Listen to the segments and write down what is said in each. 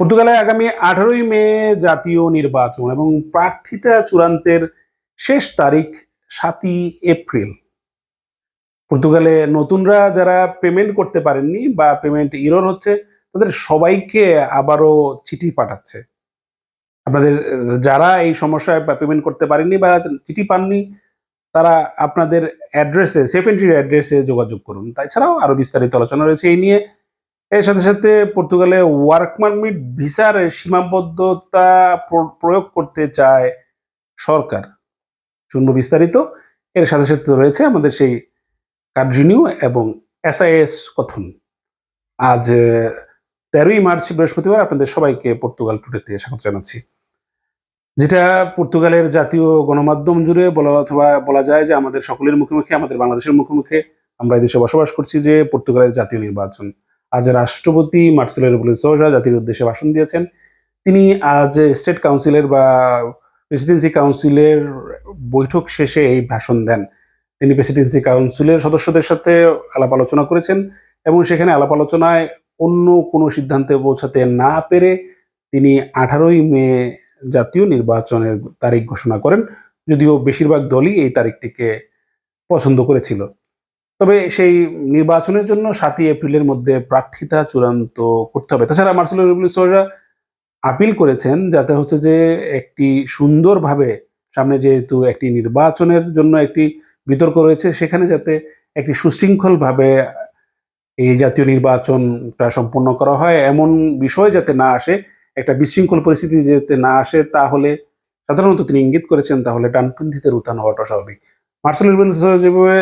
পর্তুগালে আগামী আঠারোই মে জাতীয় নির্বাচন এবং প্রার্থিতা চূড়ান্তের শেষ তারিখ সাতই এপ্রিল। পর্তুগালে নতুনরা যারা পেমেন্ট করতে পারেননি বা পেমেন্ট ইরোর হচ্ছে, তাদের সবাইকে আবারও চিঠি পাঠাচ্ছে। আপনাদের যারা এই সমস্যায় বা পেমেন্ট করতে পারেননি বা চিঠি পাননি, তারা আপনাদের অ্যাড্রেসে সেফ এন্ট্রির অ্যাড্রেসে যোগাযোগ করুন। তাছাড়াও আরও বিস্তারিত আলোচনা রয়েছে এই নিয়ে। এর সাথে সাথে পর্তুগালে ওয়ার্ক পারমিট ভিসার সীমাবদ্ধতা প্রয়োগ করতে চায় সরকার। শুনব বিস্তারিত। এর সাথে সাথে রয়েছে আমাদের সেই কার্জিনিউ এবং এসআইএস কথন। আজ তেরোই মার্চ, বৃহস্পতিবার আপনাদের সবাইকে পর্তুগাল টুডেতে স্বাগত জানাচ্ছি। যেটা পর্তুগালের জাতীয় গণমাধ্যম জুড়ে বলা অথবা বলা যায় যে আমাদের সকলের মুখে মুখে, আমাদের বাংলাদেশের মুখে মুখে আমরা এই দেশে বসবাস করছি যে পর্তুগালের জাতীয় নির্বাচন। আজ রাষ্ট্রপতি মার্সেলো রেবুলি সোজা জাতির উদ্দেশ্যে ভাষণ দিয়েছেন। তিনি আজ স্টেট কাউন্সিলের বা প্রেসিডেন্সি কাউন্সিলের বৈঠক শেষে এই ভাষণ দেন। তিনি প্রেসিডেন্সি কাউন্সিলের সদস্যদের সাথে আলাপ আলোচনা করেছেন এবং সেখানে আলাপ আলোচনায় অন্য কোনো সিদ্ধান্তে পৌঁছাতে না পেরে তিনি আঠারোই মে জাতীয় নির্বাচনের তারিখ ঘোষণা করেন, যদিও বেশিরভাগ দলই এই তারিখটিকে পছন্দ করেছিল। তবে সেই নির্বাচনের জন্য সাতই এপ্রিলের মধ্যে প্রার্থিতা চূড়ান্ত করতে হবে। তাছাড়া মার্সেলো রেবুলি সোজা আপিল করেছেন যাতে হচ্ছে যে একটি সুন্দরভাবে সামনে যেহেতু একটি নির্বাচনের জন্য একটি বিতর্ক রয়েছে, সেখানে যাতে একটি সুশৃঙ্খলভাবে এই জাতীয় নির্বাচনটা সম্পন্ন করা হয়। এমন বিষয় যাতে না আসে, একটা বিশৃঙ্খল পরিস্থিতি যাতে না আসে, তাহলে সাধারণত তিনি ইঙ্গিত করেছেন তাহলে ডানপন্থীদের উত্থান হওয়াটা স্বাভাবিক। মার্সেল যেভাবে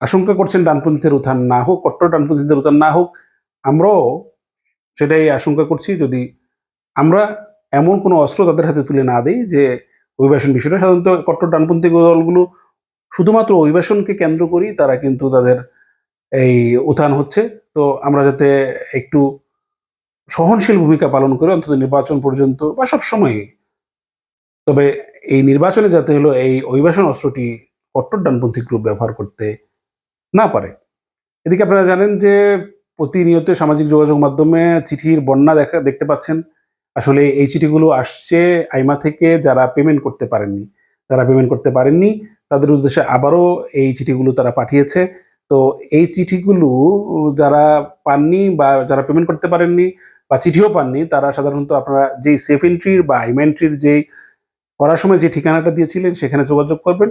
আশঙ্কা করছেন ডানপন্থীদের উত্থান না হোক, কট্টর ডানপন্থীদের উত্থান না হোক, আমরাও সেটাই আশঙ্কা করছি যদি আমরা এমন কোনো অস্ত্র তাদের হাতে তুলে না দিই যে অভিবাসন বিষয়টা, সাধারণত কট্টর ডানপন্থী দলগুলো শুধুমাত্র অভিবাসনকে কেন্দ্র করি তারা কিন্তু তাদের এই উত্থান হচ্ছে। তো আমরা যাতে একটু সহনশীল ভূমিকা পালন করে অন্তত নির্বাচন পর্যন্ত বা সব সময় তবে এই নির্বাচনে যাতে হলো এই অভিবাসন অস্ত্রটি কট্টর ডানপন্থী গ্রুপ ব্যবহার করতে না পারে। এদিকে আপনারা জানেন যে প্রতিনিয়ত সামাজিক যোগাযোগ মাধ্যমে চিঠির বন্যা দেখা, দেখতে পাচ্ছেন। আসলে এই চিঠিগুলো আসছে আইমা থেকে যারা পেমেন্ট করতে পারেননি। যারা পেমেন্ট করতে পারেননি, তাদের উদ্দেশ্যে আবারও এই চিঠিগুলো তারা পাঠিয়েছে। তো এই চিঠিগুলো যারা পাননি বা যারা পেমেন্ট করতে পারেননি বা চিঠিও পাননি, তারা সাধারণত আপনারা যেই সেফ এন্ট্রির বা আইমা এন্ট্রির যেই করার সময় যে ঠিকানাটা দিয়েছিলেন, সেখানে যোগাযোগ করবেন।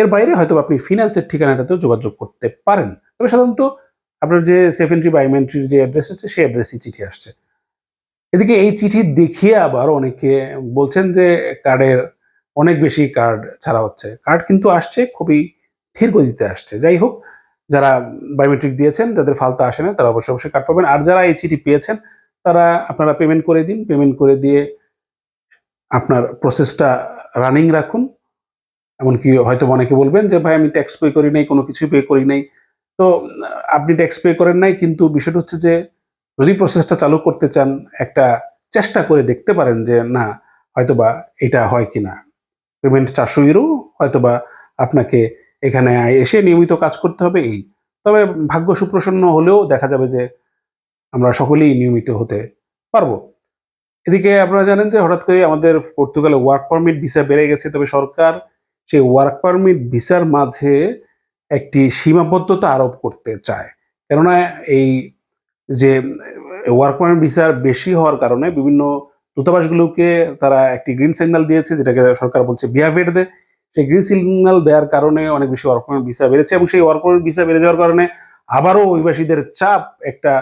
এর বাইরে হয়তো আপনি ফিনান্সের ঠিকানাটাতেও যোগাযোগ করতে পারেন। তবে সাধারণত আপনার যে সেফ এন্ট্রি বা আইমা এন্ট্রির যে অ্যাড্রেস হচ্ছে সেই অ্যাড্রেসই চিঠি আসছে। এদিকে এই চিঠি দেখিয়ে আবার অনেকে বলছেন যে কার্ডের অনেক বেশি কার্ড ছাড়া হচ্ছে। কার্ড কিন্তু আসছে, খুবই ধীর গতিতে আসছে। যাই হোক, যারা বায়োমেট্রিক দিয়েছেন, যাদের ফালতা আসে না, তারা অবশ্যই অবশ্যই কার্ড পাবেন। আর যারা এই চিঠি পেয়েছেন, তারা আপনারা পেমেন্ট করে দিন। পেমেন্ট করে দিয়ে আপনার প্রসেসটা রানিং রাখুন। এমনকি হয়তো অনেকে বলবেন যে, ভাই, আমি ট্যাক্স পে করি নাই, কোনো কিছু পে করি নাই। তো, আপনি ট্যাক্স পে করেন নাই, কিন্তু বিষয়টা হচ্ছে যে, যদি প্রসেসটা চালু করতে চান, একটা চেষ্টা করে দেখতে পারেন যে, না, হয়তোবা এটা হয় কিনা। পেমেন্ট চারশো ইউরো হয়তোবা আপনাকে এখানে এসে নিয়মিত কাজ করতে হবে, এই। তবে ভাগ্য সুপ্রসন্ন হলেও দেখা যাবে যে, আমরা সকলেই নিয়মিত হতে পারব। এদিকে আপনারা জানেন যে, হঠাৎ করে আমাদের পর্তুগালে ওয়ার্ক পারমিট ভিসা বেড়ে গেছে, তবে সরকার সেই ওয়ার্ক পারমিট ভিসার মাঝে একটি সীমাবদ্ধতা আরোপ করতে চায়। কেননা এই যে ওয়ার্ক পারমিট ভিসার বেশি হওয়ার কারণে বিভিন্ন দূতাবাসগুলোকে তারা একটি গ্রিন সিগন্যাল দিয়েছে, যেটাকে সরকার বলছে বিয়াভেট দে সেই গ্রিন সিগন্যাল দেওয়ার কারণে অনেক বেশি ওয়ার্ক পারমিট ভিসা বেড়েছে এবং সেই ওয়ার্ক পারমিট ভিসা বেড়ে যাওয়ার কারণে আবারও অভিবাসীদের চাপ একটা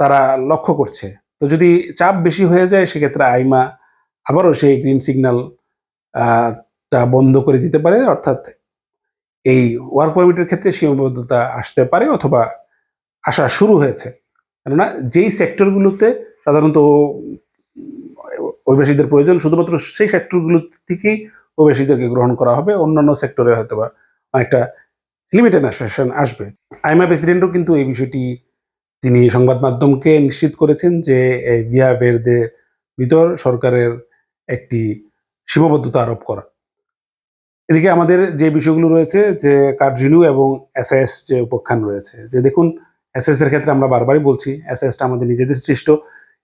তারা লক্ষ্য করছে। তো যদি চাপ বেশি হয়ে যায়, সেক্ষেত্রে আইমা আবারও সেই গ্রিন সিগন্যাল বন্ধ করে দিতে পারে, অর্থাৎ এই ওয়ার্ক পারমিটের ক্ষেত্রে সীমাবদ্ধতা আসতে পারে অথবা আসা শুরু হয়েছে। কেননা যেই সেক্টরগুলোতে সাধারণত অভিবাসীদের প্রয়োজন, শুধুমাত্র সেই সেক্টরগুলো থেকেই অভিবাসীদেরকে গ্রহণ করা হবে, অন্যান্য সেক্টরে হয়তো বা লিমিটেড অ্যাসোসিয়েশন আসবে। আইমা প্রেসিডেন্টও কিন্তু এই বিষয়টি তিনি সংবাদ মাধ্যমকে নিশ্চিত করেছেন যে ভিয়া ভেরদের ভিতর সরকারের একটি সীমাবদ্ধতা আরোপ করা। এদিকে আমাদের যে বিষয়গুলো রয়েছে, যে কার্জিনু এবং এসএস যে উপাখ্যান রয়েছে, যে দেখুন এসএস এর ক্ষেত্রে আমরা বারবারই বলছি এসএসটা আমাদের নিজেদের সৃষ্ট।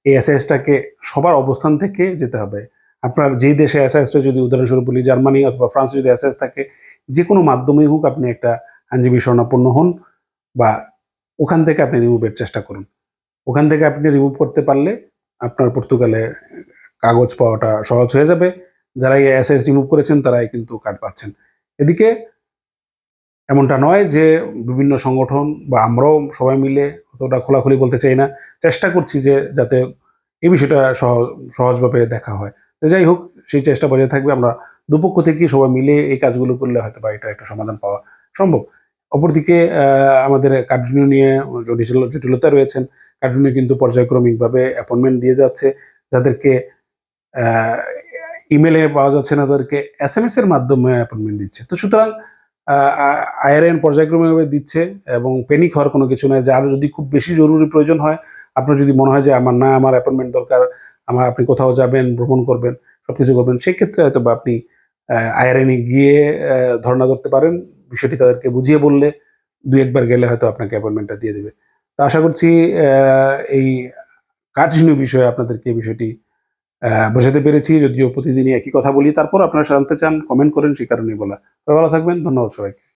এই এসআইএসটাকে সবার অবস্থান থেকে যেতে হবে। আপনার যেই দেশে এসআইএসটা যদি উদাহরণস্বরূপ বলি, জার্মানি অথবা ফ্রান্সে যদি এসআইএস থাকে যে কোনো মাধ্যমেই হোক আপনি একটা আইনজীবী শরণাপন্ন হন বা ওখান থেকে আপনি রিমুভের চেষ্টা করুন। ওখান থেকে আপনি রিমুভ করতে পারলে আপনার পর্তুগালে কাগজ পাওয়াটা সহজ হয়ে যাবে। যারা এই এসএস রিমুভ করেছেন, তারাই কিন্তু কার্ড পাচ্ছেন। এদিকে এমনটা নয় যে বিভিন্ন সংগঠন বা আমরাও সবাই মিলে অতটা খোলাখুলি বলতে চাই না। চেষ্টা করছি যে যাতে এই বিষয়টা সহ- সহজভাবে দেখা হয়। যাই হোক, সেই চেষ্টা বজায় থাকবে। আমরা দুপক্ষ থেকে সবাই মিলে এই কাজগুলো করলে হয়তো বা এটা একটা সমাধান পাওয়া সম্ভব। অপরদিকে আমাদের কার্যনীয় নিয়ে জটিল, জটিলতা রয়েছেন। কার্যনীয় কিন্তু পর্যায়ক্রমিকভাবে অ্যাপয়েন্টমেন্ট দিয়ে যাচ্ছে। যাদেরকে ইমেলে পাওয়া যাচ্ছে না তাদেরকে এস এম এস এর মাধ্যমে অ্যাপয়েন্টমেন্ট দিচ্ছে। তো সুতরাং আইআরএন পর্যায়ক্রমিকভাবে দিচ্ছে এবং প্যানিক হওয়ার কোনো কিছু নয় যার যদি খুব বেশি জরুরি প্রয়োজন হয়, আপনার যদি মনে হয় যে আমার না, আমার অ্যাপয়েন্টমেন্ট দরকার, আমার, আপনি কোথাও যাবেন, ভ্রমণ করবেন সব কিছু করবেন, সেক্ষেত্রে হয়তো বা আপনি আইআরএনে গিয়ে ধর্ণা ধরতে পারেন। বিষয়টি তাদেরকে বুঝিয়ে বললে দু একবার গেলে হয়তো আপনাকে অ্যাপয়েন্টমেন্টটা দিয়ে দেবে। তো আশা করছি এই কার্যনীয় বিষয়ে আপনাদেরকে বিষয়টি বোঝাতে পেরেছি, যদিও প্রতিদিনই একই কথা বলি। তারপর আপনারা জানতে চান কমেন্ট করেন সেই কারণেই বলা। ভালো থাকবেন, ধন্যবাদ সবাইকে।